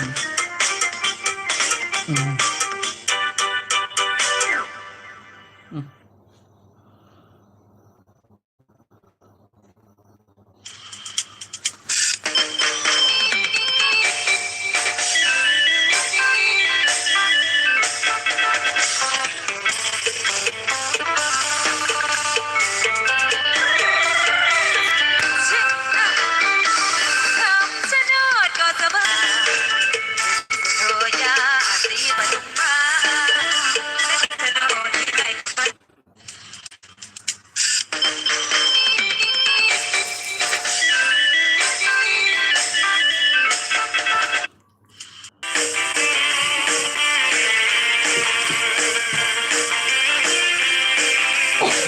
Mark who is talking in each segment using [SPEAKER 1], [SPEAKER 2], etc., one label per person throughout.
[SPEAKER 1] hum hum Mm-hmm.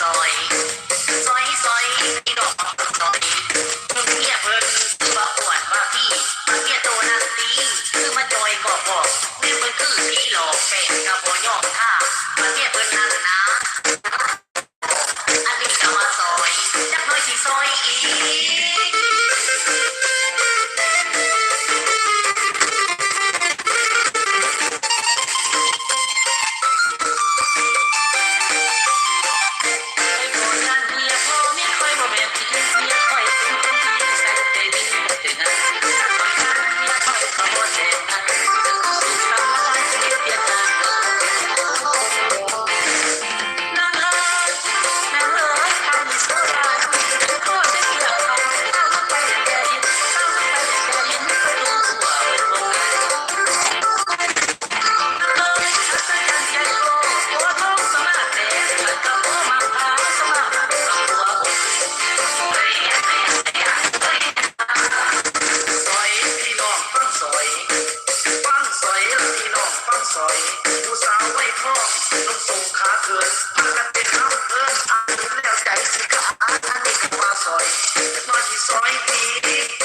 [SPEAKER 1] ซอยซอยซอยที่ดอกซอยมึเนี่ยเพิ่นบ่ปวดบ่พี่มัเนี่ยโตนักตีคือมาจอยก่บอกเนี่ยเพิ่นคือพี่หลอกแปลกกับ่ยอมท่ามัเนี่ยเพิ่นนั่นนะอันนี้ก็มซอยจักหน่อยสิซอยอี ห้องลูกตู่ขาเขินมากันเป็นเท้าเอิญอาเห็นแล้วใจสิกะอาอันนี้คืมาซอยนอนที่ซอยดี